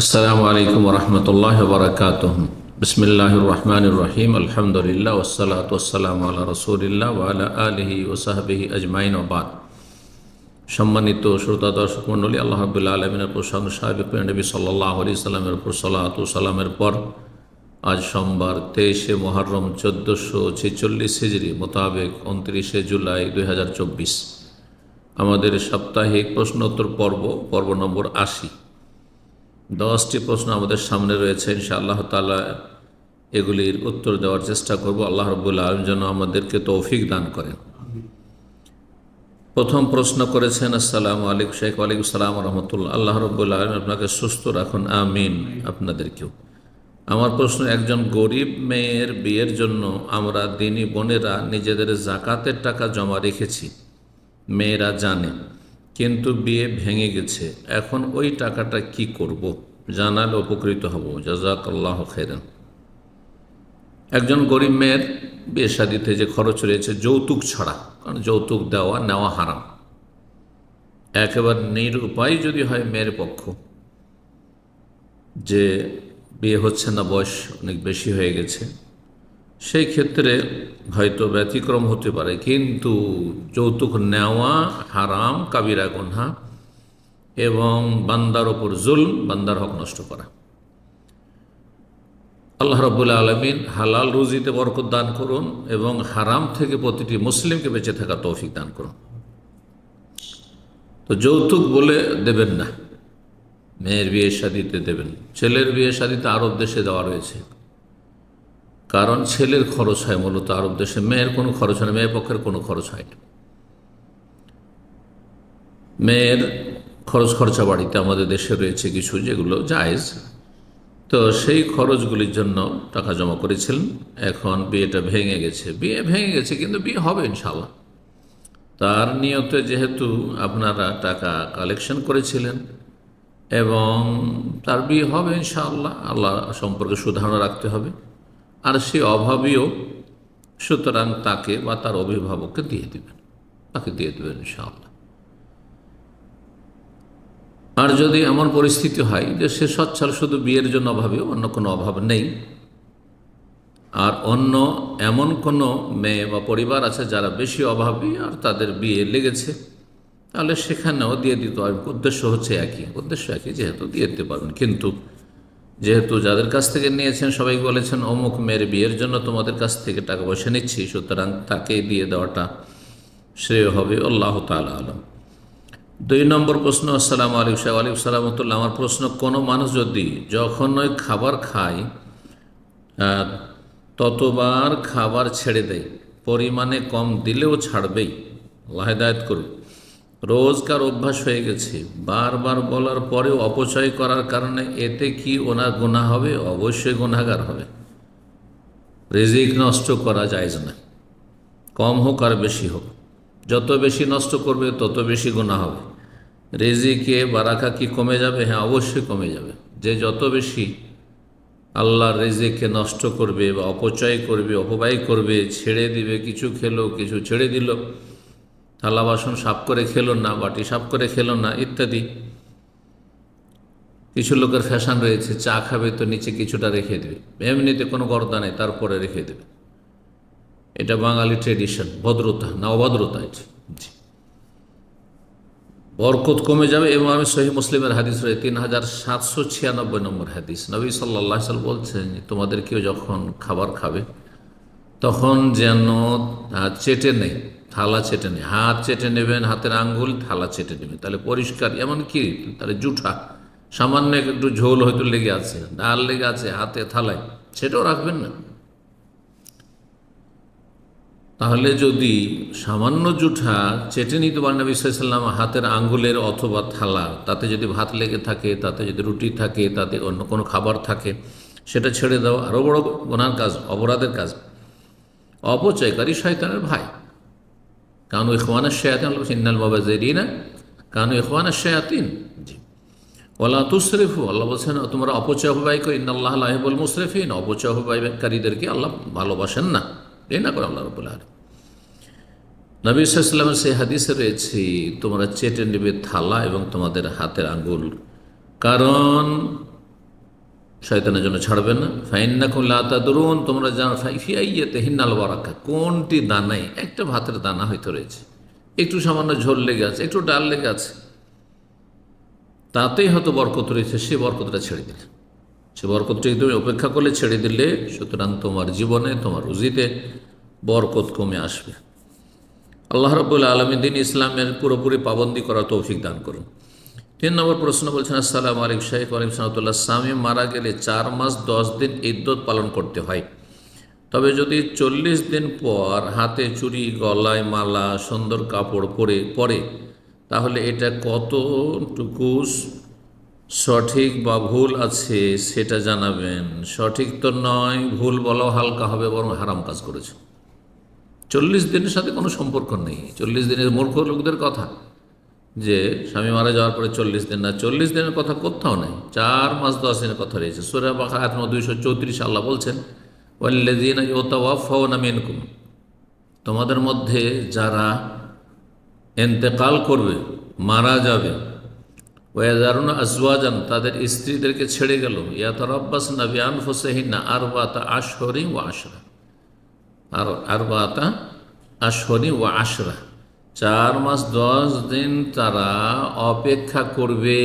আসসালামু আলাইকুম রহমতুল্লাহ বরকাত বিসমিল্লাহ রহমান রহিম। আলহামদুলিল্লাহ ওসালাত আল্লাহ রসুলিল্লাহ ওয়ালা আলহি ওসাহাবিহি আজমাইন ওবাদ সম্মানিত শ্রোতা, দর্শক মণ্ডলী, আল্লাহ আবুল্লাহ আলমিনের সাহেব নবী সাল্লাহ আলি সাল্লামের উপর সাল্লামের পর আজ সোমবার তেইশে মহরম চোদ্দোশো ছেচল্লিশ হিজড়ি মোতাবেক উনত্রিশে জুলাই দু হাজার চব্বিশ। আমাদের সাপ্তাহিক প্রশ্নোত্তর পর্ব পর্ব নম্বর আশি। দশটি প্রশ্ন আমাদের সামনে রয়েছে ইনশা আল্লাহ তালা এগুলির উত্তর দেওয়ার চেষ্টা করব। আল্লাহ রবুল্লা আলম যেন আমাদেরকে তৌফিক দান করেন। প্রথম প্রশ্ন করেছেন, আসসালামু আলাইকুম শেখ আলাইকুম সালাম রহমতুল্লাহ। আল্লাহ রবুল্লা আলম আপনাকে সুস্থ রাখুন, আমিন আপনাদেরকেও। আমার প্রশ্ন, একজন গরিব মেয়ের বিয়ের জন্য আমরা দিনী বোনেরা নিজেদের জাকাতের টাকা জমা রেখেছি, মেয়েরা জানে, কিন্তু বিয়ে ভেঙে গেছে, এখন ওই টাকাটা কি করব? জানালে উপকৃত হব। জাজাক আল্লাহ খেরেন একজন গরিব মেয়ের বিয়ে শাদিতে যে খরচ রয়েছে যৌতুক ছাড়া, কারণ যৌতুক দেওয়া, নেওয়া হারাম। একেবারে নিরুপায় যদি হয় মেয়ের পক্ষ, যে বিয়ে হচ্ছে না, বয়স অনেক বেশি হয়ে গেছে, সেই ক্ষেত্রে হয়তো ব্যতিক্রম হতে পারে, কিন্তু যৌতুক নেওয়া হারাম, কাবিরা গন্হা এবং বান্দার ওপর জুল বান্দার হক নষ্ট করা। আল্লাহ রবুল্লা আলমিন হালাল রুজিতে বরকত দান করুন এবং হারাম থেকে প্রতিটি মুসলিমকে বেঁচে থাকা তৌফিক দান করুন। তো যৌতুক বলে দেবেন না। মেয়ের বিয়ে শাদিতে দেবেন। ছেলের বিয়ে শাদিতে আরব দেশে দেওয়া রয়েছে। কারণ ছেলের খরচ হয় মূলত আরব দেশে। মেয়ের কোনো খরচ হয় না, মেয়ের পক্ষের কোনো খরচ হয় না। মেয়ের খরচ খরচা বাড়িতে আমাদের দেশে রয়েছে কিছু যেগুলো জায়েজ। তো সেই খরচগুলির জন্য টাকা জমা করেছিলেন। এখন বিয়েটা ভেঙে গেছে। বিয়ে ভেঙে গেছে কিন্তু বিয়ে হবে ইনশাল্লাহ তার নিয়তে যেহেতু আপনারা টাকা কালেকশন করেছিলেন এবং তার বিয়ে হবে ইনশাআল্লাহ, আল্লাহ সম্পর্কে সুধারণা রাখতে হবে। আর সে অভাবীও সুতরাং তাকে বা তার অভিভাবককে দিয়ে দেবেন। তাকে দিয়ে দেবেন ইনশাআল্লাহ। আর যদি এমন পরিস্থিতি হয় যে সে সচ্ছল শুধু বিয়ের জন্য অভাবী, অন্য কোনো অভাব নেই। আর অন্য এমন কোনো মেয়ে বা পরিবার আছে যারা বেশি অভাবী আর তাদের বিয়ে লেগেছে, তাহলে সেখানেও দিয়ে দিতে হবে। উদ্দেশ্য হচ্ছে একই। উদ্দেশ্য একই, যেহেতু দিয়ে দিতে পারবেন। কিন্তু যেহেতু যাদের কাছ থেকে নিয়েছেন, সবাই বলেছেন, অমুক মেয়ের বিয়ের জন্য তোমাদের কাছ থেকে টাকা পয়সা নিচ্ছি, সুতরাং তাকে দিয়ে দেওয়াটা শ্রেয় হবে। আল্লাহ তালা আলম। দুই নম্বর প্রশ্ন, আসসালাম আলিক সাহেব। আলিক সালামতুল্লাহ আমার প্রশ্ন, কোনো মানুষ যদি যখন ওই খাবার খায় ততবার খাবার ছেড়ে দেয়, পরিমাণে কম দিলেও ছাড়বেই লাহেদায়ত করুক। রোজকার অভ্যাস হয়ে গেছে, বারবার বলার পরেও অপচয় করার কারণে এতে কি ওনার গুণা হবে? অবশ্যই গুণাগার হবে। রেজিক নষ্ট করা যায় না কম হোক আর বেশি হোক। যত বেশি নষ্ট করবে, তত বেশি গুণা হবে। রেজিকে বারাকা কি কমে যাবে? হ্যাঁ অবশ্যই কমে যাবে। যে যত বেশি আল্লাহর রেজেকে নষ্ট করবে বা অপচয় করবে, অপব্যয় করবে, ছেড়ে দিবে, কিছু খেলো, কিছু ছেড়ে দিল, থালা বাসন সাফ করে খেলো না, বাটি সাফ করে খেলো না, ইত্যাদি, কিছু লোকের ফ্যাশন রয়েছে, চা খাবে তো নিচে কিছুটা রেখে দেবে। এমনিতে কোনো গর্দা নেই, তারপরে রেখে দেবে। এটা বাঙালি ট্রেডিশন ভদ্রতা, না অভদ্রতা এটি। জি। বরকত কমে যাবে এবং আমি সহি মুসলিমের হাদিস রয়েছে তিন হাজার সাতশো ছিয়ানব্বই নম্বর হাদিস। নবী সাল্লাহ সাল বলছেন তোমাদের কেউ যখন খাবার খাবে, তখন যেন চেটে নেই থালা চেটে নেই হাত চেটে নেবেন, হাতের আঙ্গুল থালা চেটে নেবেন তাহলে পরিষ্কার এমন কি তাহলে জুঠা, সামান্য একটু ঝোল হয়তো লেগে আছে, ডাল লেগে আছে, হাতে থালায়, সেটাও রাখবেন না। তাহলে যদি সামান্য জুঠা চেটে নিতে পারেন নবী সাল্লাম হাতের আঙ্গুলের অথবা থালা, তাতে যদি ভাত লেগে থাকে, তাতে যদি রুটি থাকে, তাতে অন্য কোনো খাবার থাকে, সেটা ছেড়ে দাও। আরও বড় গোনার কাজ, অপরাধের কাজ। অপচয়কারী শয়তানের ভাই। কানু ইখওয়ানের শেয়াতিন ইন্নাল বাবাজেরিনা কানু ইখওয়ানের শেয়াতিন। জি। ওলা তুসরেফু, আল্লাহ বলছেন, তোমরা অপচয় অপব্যয় করো। ইন্নআল্লাহ লাহেবুল মুসরেফিন। অপচয় অপব্যয়কারীদেরকে আল্লাহ ভালোবাসেন না। এই না করে আল্লাহ রবুল্লাহ নবী সাল্লামের সেই হাদিসে রয়েছে, তোমরা চেটে নেবে থালা এবং তোমাদের হাতের আঙ্গুল। কারণ শয়তানের জন্য ছাড়বে না। ফাইন্নাকুম লাতা দরুন তোমরা জানো ফাইফিয়াইয়াতে হিন্নাল বারাকা কোনটি দানায় একটা ভাতের দানা হয়তো রয়েছে। একটু সামান্য ঝোল লেগে আছে, একটু ডাল লেগে আছে। তাতেই হয়তো বরকত রয়েছে, সে বরকতটা ছেড়ে দিলে। সে বরকতটাকে তুমি অপেক্ষা করলে ছেড়ে দিলে, সুতরাং তোমার জীবনে, তোমার রুজিতে বরকত কমে আসবে। আল্লাহ রবুল্লা আলমী দিন ইসলামের পুরোপুরি পাবন্দি করার তৌফিক দান করুন। তিন নম্বর প্রশ্ন বলছেন, আসসালাম আলিক শাহিক আলিম সাহতুল্লাহ স্বামী মারা গেলে চার মাস দশ দিন ইদ্যত পালন করতে হয়। তবে যদি চল্লিশ দিন পর হাতে চুরি, গলায় মালা, সুন্দর কাপড় পরে পরে, তাহলে এটা কতটুকু সঠিক বা ভুল আছে সেটা জানাবেন। সঠিক তো নয়, ভুল বলাও হালকা হবে, বরং হারাম কাজ করেছে। চল্লিশ দিনের সাথে কোনো সম্পর্ক নেই। চল্লিশ দিনের মূর্খ লোকদের কথা যে স্বামী মারা যাওয়ার পরে চল্লিশ দিন না, চল্লিশ দিনের কথা কোথাও নেই। চার মাস দশ দিনের কথা রয়েছে। সুরা বাখা আয়াত দুইশো চৌত্রিশ আল্লাহ বলছেন ওয়াল্লেদিন ওতাওয়াফাওনা মিনকুম। তোমাদের মধ্যে যারা এন্তেকাল করবে, মারা যাবে ওয়াজারুন আজওয়াজান, তাদের স্ত্রীদেরকে ছেড়ে গেল। ইয়াতার আব্বাস নবী আনফুসহিনা আর বাতা আশহরি ও আশরা। আর আর বাতা আশহরি ও আশরা। চার মাস দশ দিন তারা অপেক্ষা করবে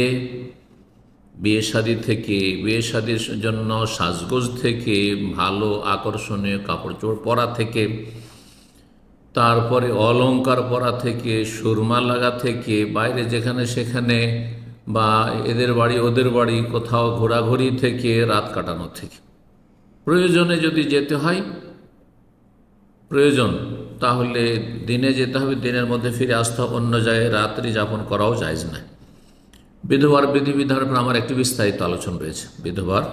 বিয়ে শাদী থেকে, বিয়ে শাদির জন্য সাজগোজ থেকে, ভালো আকর্ষণীয় কাপড় চোপড় পরা থেকে, তারপরে অলঙ্কার পরা থেকে, সুরমা লাগা থেকে, বাইরে যেখানে সেখানে বা এদের বাড়ি ওদের বাড়ি কোথাও ঘোরাঘুরি থেকে রাত কাটানো থেকে। প্রয়োজনে যদি যেতে হয়, প্রয়োজন, তাহলে দিনে যেতে হবে, দিনের মধ্যে ফিরে আসতে হবে, অন্য জায়গায় রাত্রি যাপন করাও যায় না বিধবার বিধিবিধানের উপর আমার একটি বিস্তারিত আলোচনা রয়েছে। বিধবার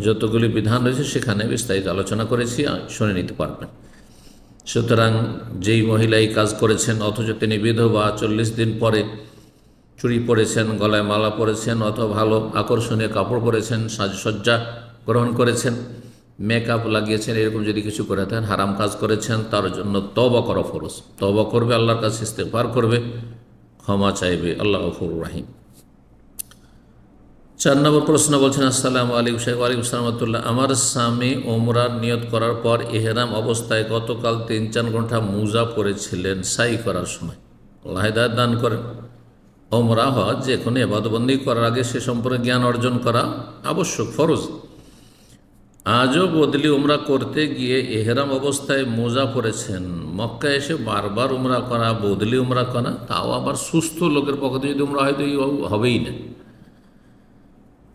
যতগুলি বিধান রয়েছে, সেখানে বিস্তারিত আলোচনা করেছি, শুনে নিতে পারবেন। সুতরাং যেই মহিলা এই কাজ করেছেন, অথচ তিনি বিধবা, চল্লিশ দিন পরে চুড়ি পরেছেন, গলায় মালা পরেছেন অথবা ভালো আকর্ষণীয় কাপড় পরেছেন, সাজসজ্জা গ্রহণ করেছেন মেকআপ লাগিয়েছেন, এরকম যদি কিছু করে থাকেন, হারাম কাজ করেছেন, তার জন্য তবা করা ফরজ। তবা করবে, আল্লাহর কাছে ইস্তেফার করবে, ক্ষমা চাইবে, আল্লাহ গফুর রাহিম। চার নম্বর প্রশ্ন বলছেন, আসসালাম আলিক শেখ আলিকুম সালামতুল্লাহ আমার স্বামী ওমরার নিয়ত করার পর এহেরাম অবস্থায় গতকাল তিন চার ঘণ্টা মুজা পড়েছিলেন সাই করার সময়। লাহেদায় দান করেন। ওমরা হজ যে কোনো এবাদবন্দি করার আগে সে সম্পর্কে জ্ঞান অর্জন করা আবশ্যক, ফরজ। আজও বদলি উমরা করতে গিয়ে এহেরাম অবস্থায় মোজা পড়েছেন মক্কা এসে বারবার উমরা করা, বদলি উমরা করা, তাও আবার সুস্থ লোকের পক্ষে যদি উমরা হয়তো হবেই না।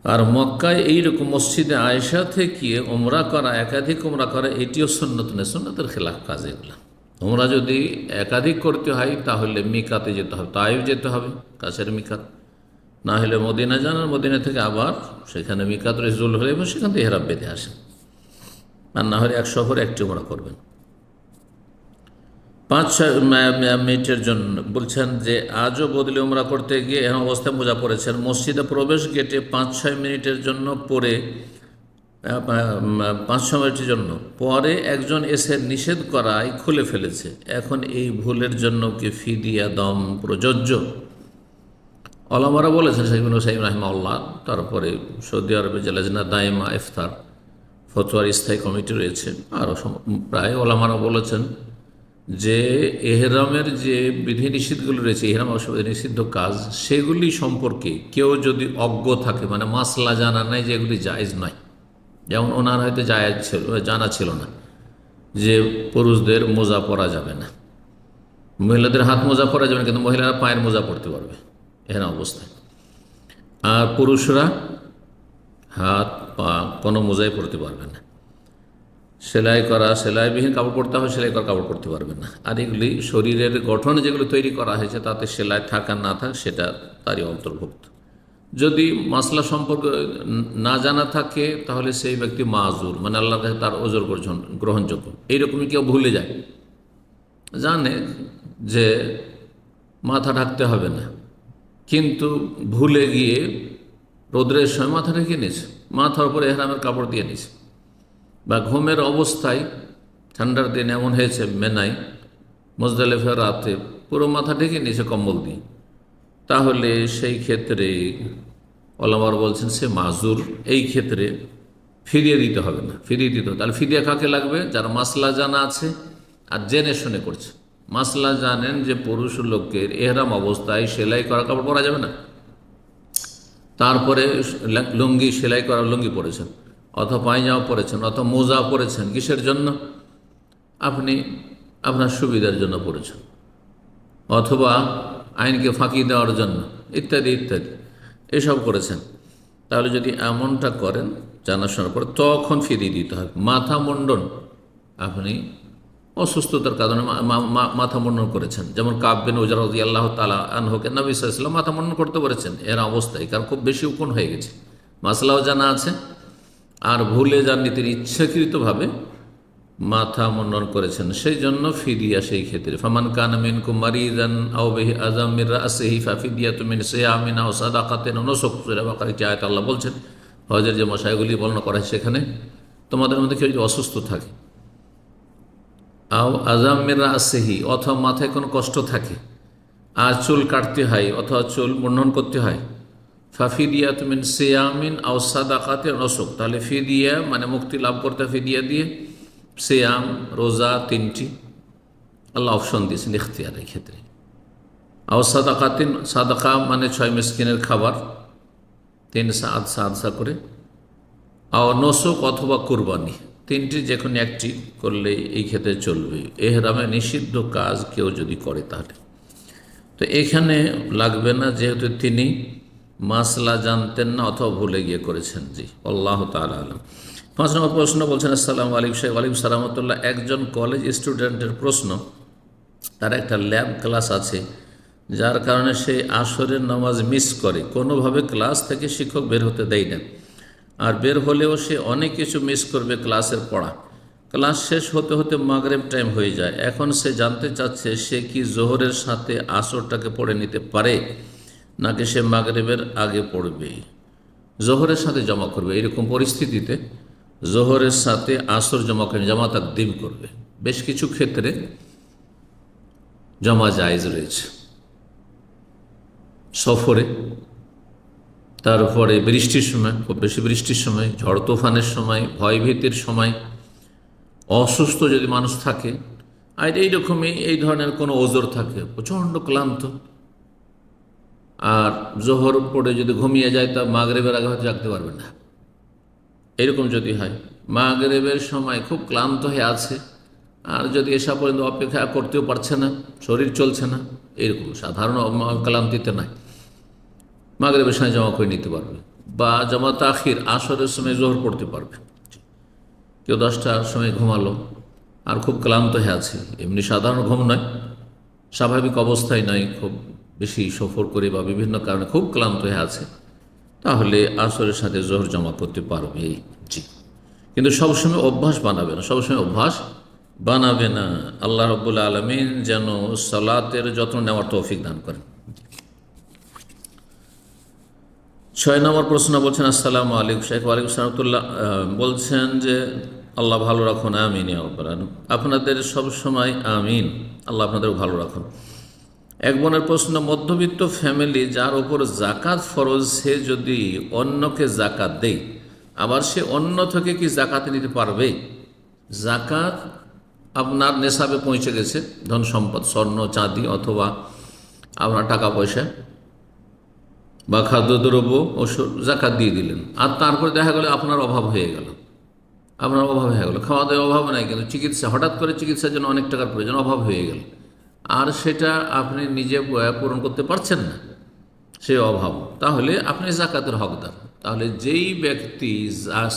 আর মক্কায় এইরকম মসজিদে আয়সা থেকে উমরা করা, একাধিক উমরা করা, এটিও সন্ন্যত নেই সন্ন্যতের খেলাফ কাজ এগুলো। উমরা যদি একাধিক করতে হয়, তাহলে মিকাতে যেতে হবে। তাইও যেতে হবে, কাছের মিকাত। না হলে মদিনা জানার মদিনা থেকে আবার সেখানে মিকাত রেজুল হলে এবং সেখান থেকে হেরাব বেঁধে আসেন। আর না হলে এক সফর একটি উমরা করবেন। পাঁচ ছয় মিনিটের জন্য বলছেন যে, আজও বদলি ওমরা করতে গিয়ে এখন অবস্থায় মোজা পড়েছেন মসজিদে প্রবেশ গেটে পাঁচ ছয় মিনিটের জন্য পরে পাঁচ ছয় মিনিটের জন্য। পরে একজন এসে নিষেধ করায় খুলে ফেলেছে। এখন এই ভুলের জন্য কি ফিদিয়া দম প্রযোজ্য। অলামারা বলেছেন সাইবিন সাইম রাহিমাউল্লাহ তারপরে সৌদি আরবে যে লেজনা দাইমা ইফতার, ফতোয়ার স্থায়ী কমিটি রয়েছে। আরও প্রায় ওলামারা বলেছেন যে এহরামের যে বিধি নিষেধগুলো রয়েছে, এহরাম নিষিদ্ধ কাজ, সেগুলি সম্পর্কে কেউ যদি অজ্ঞ থাকে মানে মাসলা জানা নাই যে এগুলি জায়জ নয়। যেমন ওনার হয়তো জায়জ ছিল, জানা ছিল না যে পুরুষদের মোজা পরা যাবে না। মহিলাদের হাত মোজা পরা যাবে না, কিন্তু মহিলারা পায়ের মোজা পরতে পারবে। এহেরাম অবস্থায় আর পুরুষরা হাত, পা কোনো মোজাই পরতে পারবে না। সেলাই করা, সেলাইবিহীন কাপড় পরতে হবে সেলাই করা কাপড় পরতে পারবে না। আর এগুলি শরীরের গঠন যেগুলো তৈরি করা হয়েছে, তাতে সেলাই থাক না থাক, সেটা তারই অন্তর্ভুক্ত। যদি মাসলা সম্পর্ক না জানা থাকে, তাহলে সেই ব্যক্তি মাজুর মানে আল্লাহর কাছে তার ওজোর গ্রহণযোগ্য। এইরকমই কেউ ভুলে যায়। জানে যে মাথা ঢাকতে হবে না। কিন্তু ভুলে গিয়ে রোদ্রের সময় মাথা ঢেকে নিয়েছে। মাথার উপরে এহরামের কাপড় দিয়ে নিয়েছে। বা ঘুমের অবস্থায় ঠান্ডার দিন এমন হয়েছে, মেনাই, মজদালেফের রাতে পুরো মাথা ঢেকে নিয়েছে কম্বল দিয়ে। তাহলে সেই ক্ষেত্রে ওলামার বলছেন সে মাজুর। এই ক্ষেত্রে ফিরিয়ে দিতে হবে না, ফিরিয়ে দিতে হবে। তাহলে ফিরিয়ে কাকে লাগবে? যার মাসলা জানা আছে আর জেনে শুনে করছে। মাসলা জানেন যে পুরুষ লোকের এহরাম অবস্থায় সেলাই করা কাপড় পরা যাবে না। তারপরে লুঙ্গি সেলাই করা, লুঙ্গি পরেছেন, অথবা পায়জামা পরেছেন, অথবা মোজা পরেছেন। কিসের জন্য? আপনি আপনার সুবিধার জন্য পড়েছেন অথবা আইনকে ফাঁকি দেওয়ার জন্য, ইত্যাদি ইত্যাদি। এসব করেছেন। তাহলে যদি এমনটা করেন জানাশোনার পর তখন ফিরিয়ে দিতে হবে। মাথা মুন্ডন, আপনি অসুস্থতার কারণে মাথা মুন্ডন করেছেন। যেমন কাব্যেন ওজারদি আল্লাহ তালা আন আনহকে নবী সাল্লাম মাথা মুন্ডন করতে পেরেছেন এর অবস্থায় কারণ খুব বেশি উকুন হয়ে গেছে। মাসলাও জানা আছে। আর ভুলে যাননি তিনি ইচ্ছাকৃতভাবে মাথা মুন্ডন করেছেন। সেই জন্য ফিদিয়া সেই ক্ষেত্রে। ফামান কান মিন কুমারিদান আও বেহি আজম মির রাসিহি ফাফিদিয়া তুমিন সিয়ামিন আও সাদাকাতেন। নসক সূরা বাকারে যে আয়াত আল্লাহ বলছেন। হজের যে মশাইগুলি বর্ণনা করা হয় সেখানে তোমাদের মধ্যে কেউ যদি অসুস্থ থাকে আও আজাম মির রাসিহি অথবা মাথায় কোনো কষ্ট থাকে, আর চুল কাটতে হয় অথবা চুল মুন্ডন করতে হয় ফাফিদিয়া তুমিন সিয়ামিন আও সাদাকাতে নসক তাহলে ফিদিয়া মানে মুক্তি লাভ করতে ফিদিয়া দিয়ে সিয়াম, রোজা তিনটি। আল্লাহ অপশন দিয়েছেন ইখতিয়ারের ক্ষেত্রে। আও সাদাকা তিন সাদাকা মানে ছয় মিসকিনের খাবার। তিন সাত সাত সা করে। আও নসক অথবা কুরবানি। তিনটি যে কোনো একটি করলে এই ক্ষেত্রে চলবে। এহরামে নিষিদ্ধ কাজ কেউ যদি করে তাহলে। তো এখানে লাগবে না, যেহেতু তিনি মাসলা জানতেন না অথবা ভুলে গিয়ে করেছেন। জি, আল্লাহ তালা আলম। পাঁচ নম্বর প্রশ্ন বলছেন, আসসালাম আলিম সাহেব আলিম সালামতুল্লাহ একজন কলেজ স্টুডেন্টের প্রশ্ন। তার একটা ল্যাব ক্লাস আছে, যার কারণে সে আসরের নামাজ মিস করে। কোনোভাবে ক্লাস থেকে শিক্ষক বের হতে দেয় না। আর বের হলেও সে অনেক কিছু মিস করবে ক্লাসের পড়া। ক্লাস শেষ হতে হতে মাগরেব টাইম হয়ে যায়। এখন সে জানতে চাচ্ছে, সে কি জোহরের সাথে আসরটাকে পড়ে নিতে পারে, নাকি সে মাগরেবের আগে পড়বে? জোহরের সাথে জমা করবে, এরকম পরিস্থিতিতে জোহরের সাথে আসর জমা করে জমা তাকদিম করবে। বেশ কিছু ক্ষেত্রে জমা জায়জ রয়েছে। সফরে, তারপরে বৃষ্টির সময়, খুব বেশি বৃষ্টির সময়, ঝড় তুফানের সময়, ভয়ভীতির সময়, অসুস্থ যদি মানুষ থাকে, আর এইরকমই এই ধরনের কোনো ওজোর থাকে, প্রচণ্ড ক্লান্ত। আর জোহর পড়ে যদি ঘুমিয়ে যায়, তা মাগরেবের আগে হয়তো জাগতে পারবে না। এরকম যদি হয়। মা মাগরেবের সময় খুব ক্লান্ত হয়ে আছে। আর যদি এসা পর্যন্ত অপেক্ষা করতেও পারছে না, শরীর চলছে না, এরকম সাধারণ ক্লান্তিতে নাই। মাগরেবের সময় জমা করে নিতে পারবে বা জমা তাখির আসরের সময় জোহর পড়তে পারবে। কেউ দশটার সময় ঘুমালো আর খুব ক্লান্ত হয়ে আছে। এমনি সাধারণ ঘুম নয়, স্বাভাবিক অবস্থায় নয়, খুব বেশি সফর করে বা বিভিন্ন কারণে খুব ক্লান্ত হয়ে আছে। তাহলে আসরের সাথে জোহর জমা করতে পারবে জি। কিন্তু সবসময় অভ্যাস বানাবে না, সবসময় অভ্যাস বানাবে না। আল্লাহ রব্বুল্লা আলমিন যেন সালাতের যত্ন নেওয়ার তৌফিক দান করেন। ছয় নম্বর প্রশ্ন বলছেন, আসসালামু আলাইকুম শেখ, ওয়ালাইকুম সালামতুল্লাহ বলছেন যে, আল্লাহ ভালো রাখুন, আমিন আপনাদের সব সময় আমিন, আল্লাহ আপনাদের ভালো রাখুন। এক বোনের প্রশ্ন, মধ্যবিত্ত ফ্যামিলি যার উপর জাকাত ফরজ, সে যদি অন্যকে জাকাত দেয়, আবার সে অন্য থেকে কি জাকাত নিতে পারবে? জাকাত আপনার নেশাবে পৌঁছে গেছে, ধন সম্পদ, স্বর্ণ, চাঁদি অথবা আপনার টাকা পয়সা বা খাদ্যদ্রব্য, ওষুধ, জাকাত দিয়ে দিলেন। আর তারপরে দেখা গেল আপনার অভাব হয়ে গেল। আপনার অভাব হয়ে গেল। খাওয়া দাওয়ার অভাব নাই, কিন্তু চিকিৎসা, হঠাৎ করে চিকিৎসার জন্য অনেক টাকার প্রয়োজন, অভাব হয়ে গেল। আর সেটা আপনি নিজে পূরণ করতে পারছেন না, সে অভাব। তাহলে আপনি জাকাতের হকদার। তাহলে যেই ব্যক্তি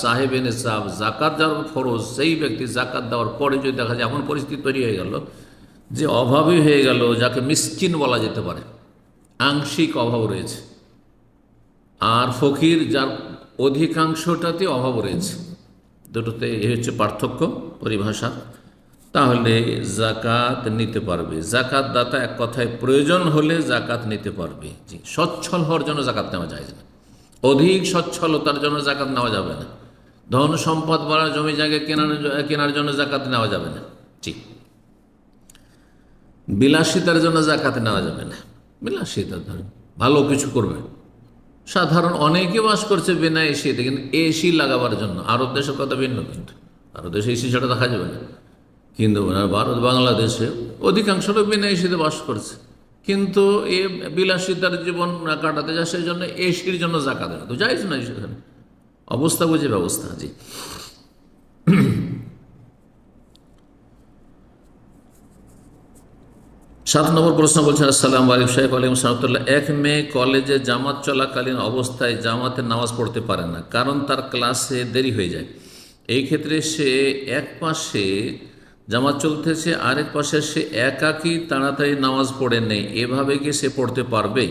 সাহেব এনে সাহেব জাকাত দেওয়ার ফরজ, সেই ব্যক্তি জাকাত দেওয়ার পরে যদি দেখা যায় এমন পরিস্থিতি তৈরি হয়ে গেল, যে অভাবই হয়ে গেল, যাকে মিসকিন বলা যেতে পারে, আংশিক অভাব রয়েছে। আর ফকির যার অধিকাংশটাতে অভাব রয়েছে। দুটোতে এই হচ্ছে পার্থক্য পরিভাষা তাহলে জাকাত নিতে পারবে। জাকাত দাতা এক কথায় প্রয়োজন হলে জাকাত নিতে পারবে। জি, সচ্ছল হওয়ার জন্য জাকাত নেওয়া যায় না। অধিক সচ্ছলতার জন্য জাকাত নেওয়া যাবে না। ধন সম্পদ বাড়ার জমি জায়গা কেনার কেনার জন্য জাকাত নেওয়া যাবে না। ঠিক বিলাসিতার জন্য জাকাত নেওয়া যাবে না। বিলাসিতা ধরেন ভালো কিছু করবে। সাধারণ অনেকে বাস করছে বিনা এসিতে, কিন্তু এসি লাগাবার জন্য। আরব দেশের কথা ভিন্ন কিন্তু। আরব দেশে এসি ছাড়া দেখা যাবে না। কিন্তু ভারত বাংলাদেশে অধিকাংশ লোক বিনা এসিতে বাস করছে। কিন্তু এ বিলাসিতার জীবন কাটাতে যায়, সেই জন্য এসির জন্য জাকা দেয় তো যাইজ নাই সেখানে অবস্থা বুঝে ব্যবস্থা, জি। সাত নম্বর প্রশ্ন বলছেন, আসসালাম আলিম সাহেব আলিম সাহতুল্লাহ এক মেয়ে কলেজে জামাত চলাকালীন অবস্থায় জামাতের নামাজ পড়তে পারে না, কারণ তার ক্লাসে দেরি হয়ে যায়। এই ক্ষেত্রে সে এক পাশে জামাত চলতেছে, আরেক পাশে সে একাকী তাড়াতাড়ি নামাজ পড়ে নেই। এভাবে কি সে পড়তে পারবে?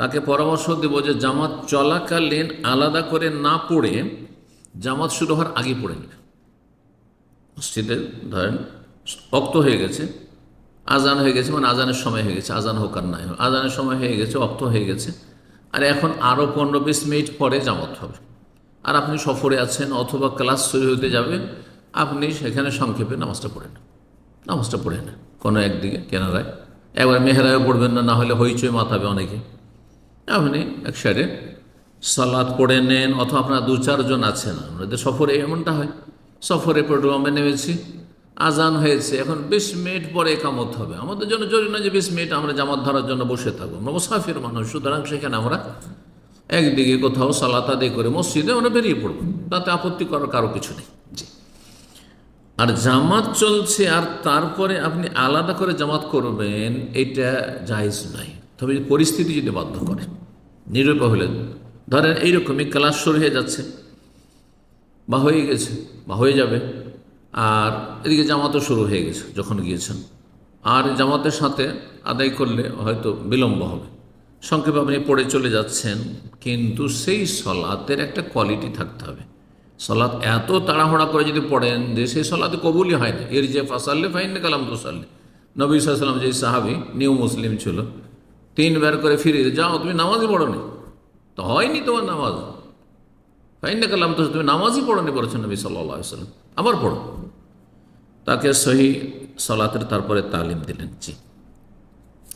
তাকে পরামর্শ দেব যে জামাত চলাকালীন আলাদা করে না পড়ে জামাত শুরু হওয়ার আগে পড়ে নেবে। মসজিদে ধরেন, অক্ত হয়ে গেছে, আজান হয়ে গেছে মানে আজানের সময় হয়ে গেছে, আজান হোক আর নাই হোক। আজানের সময় হয়ে গেছে, অক্ত হয়ে গেছে। আর এখন আরও পনেরো বিশ মিনিট পরে জামাত হবে। আর আপনি সফরে আছেন অথবা ক্লাস শুরু হতে যাবে আপনি সেখানে সংক্ষেপে নামাজটা পড়ে নেন নামাজটা পড়ে নেন। কোনো একদিকে কেনারায় একবার মেহরায় পড়বেন না না হলে হইচই মাথাবে অনেকে। আপনি এক সাইডে সালাদ পড়ে নেন, অথবা আপনার দু চারজন আছেন। আমাদের সফরে এমনটা হয়। সফরে পেট্রোমে নেমেছি, আজান হয়েছে। এখন বিশ মিনিট পরে একামত হবে। আমাদের জন্য জরুরি না যে বিশ মিনিট আমরা জামাত ধরার জন্য বসে থাকব আমরা মুসাফির মানুষ, সুতরাং সেখানে আমরা একদিকে কোথাও সালাত আদায় করে মসজিদে আমরা বেরিয়ে পড়ব। তাতে আপত্তি করার কারও কিছু নেই। আর জামাত চলছে, আর তারপরে আপনি আলাদা করে জামাত করবেন, এটা জায়জ নাই তবে পরিস্থিতি যদি বাধ্য করে নিরূপা হলে, ধরেন এইরকমই ক্লাস শুরু হয়ে যাচ্ছে, বা হয়ে গেছে, বা হয়ে যাবে, আর এদিকে জামাতও শুরু হয়ে গেছে, যখন গিয়েছেন। আর জামাতের সাথে আদায় করলে হয়তো বিলম্ব হবে। সংক্ষেপে আপনি পড়ে চলে যাচ্ছেন, কিন্তু সেই সলাতের একটা কোয়ালিটি থাকতে হবে। সলাৎ এত তাড়াহুড়া করে যদি পড়েন, যে সেই সলাতে কবুলই হয় না। এর যে ফাসাল্লে ফাইন কালাম তো সাল্লে নবী সাল্লাম যে সাহাবি, নিউ মুসলিম ছিল, তিনবার করে ফিরে যাও, তুমি নামাজই পড়ো নি। তো হয়নি তোমার নামাজ। ফাইন কালাম তো তুমি নামাজই পড়ো নি, বলেছেন নবী সাল্লাহ সাল্লাম আবার পড়ো। তাকে সহি সলাতের তারপরে তালিম দিলেন। জি।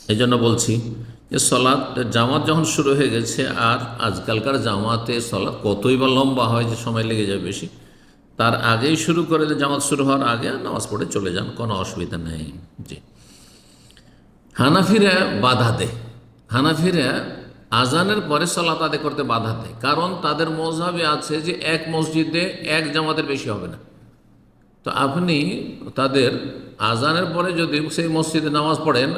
এই জন্য বলছি যে সলাদ জামাত যখন শুরু হয়ে গেছে, আর আজকালকার জামাতে সলাৎ কতই বা লম্বা হয় যে সময় লেগে যায় বেশি, তার আগেই শুরু করে জামাত শুরু হওয়ার আগে নামাজ পড়ে চলে যান, কোনো অসুবিধা নেই। জি। হানাফিরা বাধা দেয়। হানাফিরা আজানের পরে সলাত আদায় করতে বাধা দেয়। কারণ তাদের মজাবে আছে যে এক মসজিদে এক জামাতের বেশি হবে না। তো আপনি তাদের আজানের পরে যদি সেই মসজিদে নামাজ পড়েন,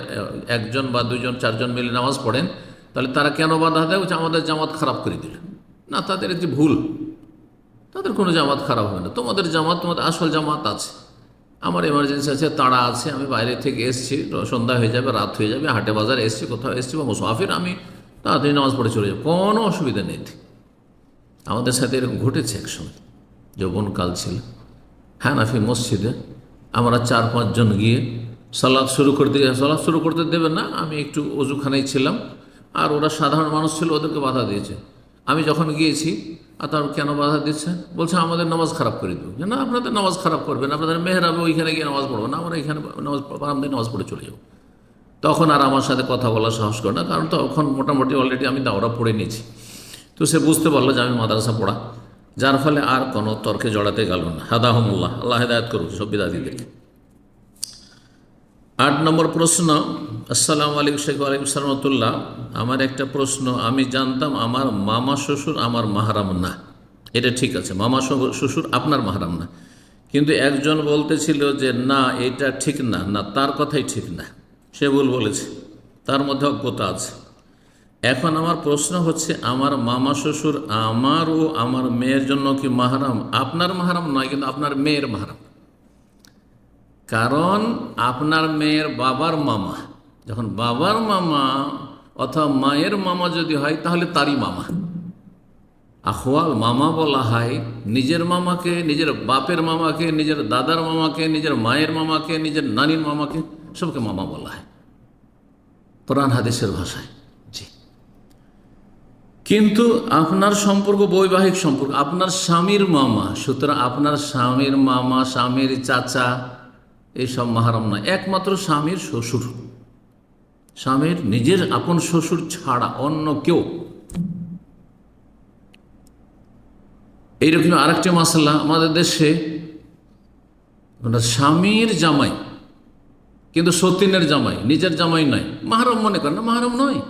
একজন বা দুজন চারজন মিলে নামাজ পড়েন, তাহলে তারা কেন বাধা দেয়? হচ্ছে আমাদের জামাত খারাপ করে দিলেন না, তাদের একটি ভুল। তাদের কোনো জামাত খারাপ হবে না। তোমাদের জামাত, তোমাদের আসল জামাত আছে। আমার এমার্জেন্সি আছে তাড়া আছে, আমি বাইরে থেকে এসেছি সন্ধ্যা হয়ে যাবে, রাত হয়ে যাবে, হাটে বাজারে এসেছি, কোথাও এসেছি, বা মুসাফির, আমি তাড়াতাড়ি নামাজ পড়ে চলে যাব। কোনো অসুবিধা নেই আমাদের সাথে এরকম ঘটেছে একসময়। যৌবনকাল ছিল। হানাফি মসজিদে আমরা চার পাঁচজন গিয়ে সালাদ শুরু করতে সালাদ শুরু করতে দেবে না, আমি একটু অজুখানায় ছিলাম। আর ওরা সাধারণ মানুষ ছিল, ওদেরকে বাধা দিয়েছে। আমি যখন গিয়েছি, আর তার কেন বাধা দিচ্ছে? বলছে, আমাদের নামাজ খারাপ করে দেবো না, আপনাদের নামাজ খারাপ করবেন আপনাদের মেহরাবে ওইখানে গিয়ে নামাজ পড়ব না, আমরা এখানে নামাজ আমাদের নামাজ পড়ে চলে যাব। তখন আর আমার সাথে কথা বলার সাহস করে না, কারণ তখন মোটামুটি অলরেডি আমি দাওরা পড়ে নিয়েছি। তো সে বুঝতে পারল যে আমি মাদ্রাসা পড়া। যার ফলে আর কোনো তর্কে জড়াতে গেল না। হাদাহমুল্লাহ, আল্লাহ হেদায়ত করুক, সব বিদাদিদেরকে আট নম্বর প্রশ্ন, আসসালামু আলাইকুম শেখ আলাইকুম সালামতুল্লাহ আমার একটা প্রশ্ন, আমি জানতাম আমার মামা শ্বশুর আমার মাহারাম না। এটা ঠিক আছে, মামা শ্বশুর আপনার মাহারাম না। কিন্তু একজন বলতেছিল যে, না, এটা ঠিক না না, তার কথাই ঠিক না। সে ভুল বলেছে, তার মধ্যে অজ্ঞতা আছে। এখন আমার প্রশ্ন হচ্ছে, আমার মামা শ্বশুর আমার ও আমার মেয়ের জন্য কি মাহারাম? আপনার মাহারাম নয়, কিন্তু আপনার মেয়ের মাহারাম। কারণ আপনার মেয়ের বাবার মামা, যখন বাবার মামা অথবা মায়ের মামা যদি হয়, তাহলে তারই মামা। আখওয়াল মামা বলা হয়, নিজের মামাকে, নিজের বাপের মামাকে, নিজের দাদার মামাকে, নিজের মায়ের মামাকে, নিজের নানির মামাকে, সবকে মামা বলা হয়। কোরআন, হাদিসের ভাষায়। কিন্তু আপনার সম্পর্ক বৈবাহিক সম্পর্ক, আপনার স্বামীর মামা, সুতরাং আপনার স্বামীর মামা, স্বামীর চাচা এইসব মাহারম নয়। একমাত্র স্বামীর শ্বশুর। স্বামীর নিজের আপন শ্বশুর ছাড়া অন্য কেউ। এইরকম আরেকটি মশলা আমাদের দেশে স্বামীর জামাই, কিন্তু সতীনের জামাই, নিজের জামাই নয়। মাহারম মনে করেন না, মাহারম নয়।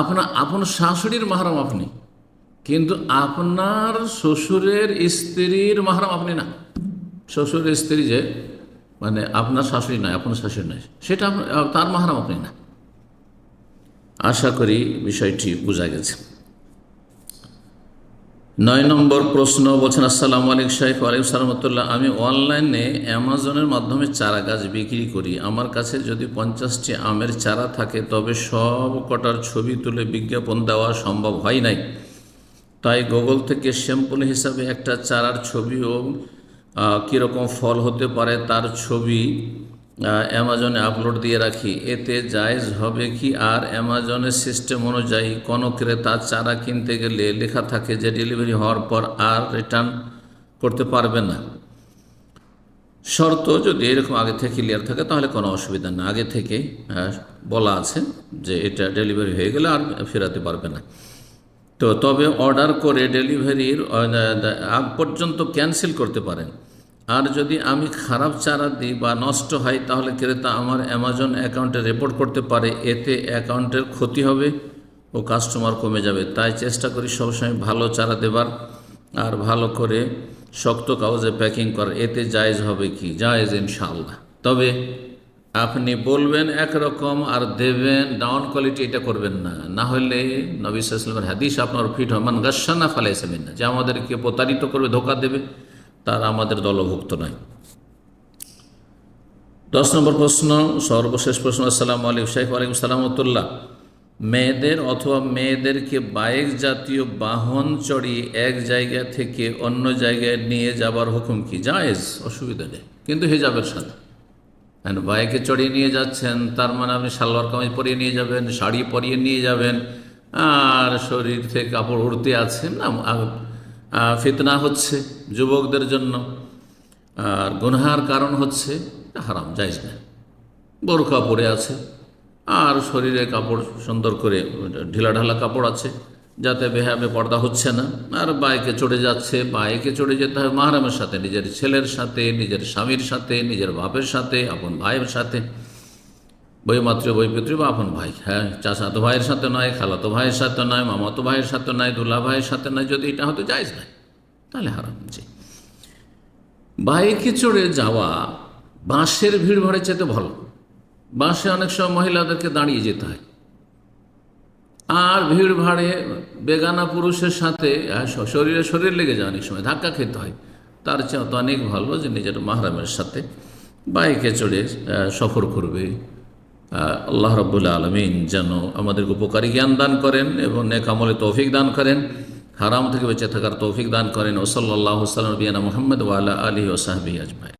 আপনার আপন শাশুড়ির মাহারাম আপনি। কিন্তু আপনার শ্বশুরের স্ত্রীর মাহারাম আপনি না। শ্বশুরের স্ত্রী যে মানে আপনার শাশুড়ি নয়, আপনার শাশুড়ি নয়, সেটা তার মাহারাম আপনি না। আশা করি বিষয়টি বোঝা গেছে। নয় নম্বর প্রশ্ন বলছেন, আসসালাম আলাইকুম শাহেখ ওয়ালাইকুম সালামতুল্লাহ আমি অনলাইনে অ্যামাজনের মাধ্যমে চারা গাছ বিক্রি করি। আমার কাছে যদি পঞ্চাশটি আমের চারা থাকে, তবে সব কটার ছবি তুলে বিজ্ঞাপন দেওয়া সম্ভব হয় নাই। তাই গুগল থেকে স্যাম্পল হিসাবে একটা চারার ছবি ও কীরকম ফল হতে পারে, তার ছবি অ্যামাজনে আপলোড দিয়ে রাখি। এতে জায়জ হবে কি? আর অ্যামাজনের সিস্টেম অনুযায়ী কোনো ক্রেতা চারা কিনতে গেলে লেখা থাকে যে ডেলিভারি হওয়ার পর আর রিটার্ন করতে পারবে না। শর্ত যদি এরকম আগে থেকে ক্লিয়ার থাকে তাহলে কোনো অসুবিধা না। আগে থেকে বলা আছে যে এটা ডেলিভারি হয়ে গেলে আর ফেরাতে পারবে না। তো তবে অর্ডার করে ডেলিভারির আগ পর্যন্ত ক্যান্সেল করতে পারেন। আর যদি আমি খারাপ চারা দিই বা নষ্ট হয়, তাহলে ক্রেতা আমার অ্যামাজন অ্যাকাউন্টে রিপোর্ট করতে পারে, এতে অ্যাকাউন্টের ক্ষতি হবে ও কাস্টমার কমে যাবে। তাই চেষ্টা করি সবসময় ভালো চারা দেবার আর ভালো করে শক্ত কাগজে প্যাকিং করার। এতে জায়েজ হবে কি? জায়েজ ইনশাল্লাহ তবে আপনি বলবেন একরকম আর দেবেন, ডাউন কোয়ালিটি এটা করবেন না। না হলে নবী সাল্লামের হাদিস আপনার ফিট হয়। মান গাসানা ফালাইসাবেন না যে আমাদেরকে প্রতারিত করবে, ধোকা দেবে। তার আমাদের দলভুক্ত নয় দশ নম্বর প্রশ্ন, সর্বশেষ প্রশ্ন, আসসালামু আলাইকুম, শাইখ ওয়ালাইকুম সালামতুল্লাহ মেয়েদের অথবা মেয়েদেরকে বাইক জাতীয় বাহন চড়িয়ে এক জায়গা থেকে অন্য জায়গায় নিয়ে যাবার হুকুম কি? জায়েজ, অসুবিধা নেই, কিন্তু হিজাবের সাথে। আর বাইকে চড়িয়ে নিয়ে যাচ্ছেন, তার মানে আপনি সালোয়ার কামিজ পরিয়ে নিয়ে যাবেন, শাড়ি পরিয়ে নিয়ে যাবেন, আর শরীর থেকে কাপড় উড়তে আছেন না ফিতনা হচ্ছে যুবকদের জন্য। আর গুনহার কারণ হচ্ছে হারাম যাইজ না। বোরখা পরে আছে, আর শরীরে কাপড় সুন্দর করে ঢিলা ঢালা কাপড় আছে, যাতে বেহাবে পর্দা হচ্ছে না। আর বাইকে চড়ে যাচ্ছে, বাইকে চড়ে যেতে হবে মাহারামের সাথে, নিজের ছেলের সাথে, নিজের স্বামীর সাথে, নিজের বাপের সাথে, আপন ভাইয়ের সাথে। বইমাত্র বইপিত্রী বা আপন ভাই। হ্যাঁ চাচাতো ভাইয়ের সাথে নয় খালাতো ভাইয়ের সাথে নয় মামাতো ভাইয়ের সাথে নয় দুলা ভাইয়ের সাথে নয় যদি এটা হতে যাইজ না তাহলে হারাম জি। বাইকে চড়ে যাওয়া বাঁশের ভিড় ভাড়ে চেতে ভালো। বাসে অনেক সময় মহিলাদেরকে দাঁড়িয়ে যেতে হয়। আর ভিড় ভাড়ে বেগানা পুরুষের সাথে আহ, শরীরে শরীর লেগে যায় অনেক সময় ধাক্কা খেতে হয়। তার চেয়ে তো অনেক ভালো যে নিজের মাহরামের সাথে। বাইকে চড়ে সফর করবে আল্লাহ রব্বুল আলমিন যেন আমাদেরকে উপকারী জ্ঞান দান করেন এবং নেকামলে তৌফিক দান করেন। হারাম থেকে বেঁচে থাকার তৌফিক দান করেন। ওসল্লাহ সাল্লাম বিয়ানা মোহাম্মদ ওয়ালা আলী ওসাহাবি আজমাই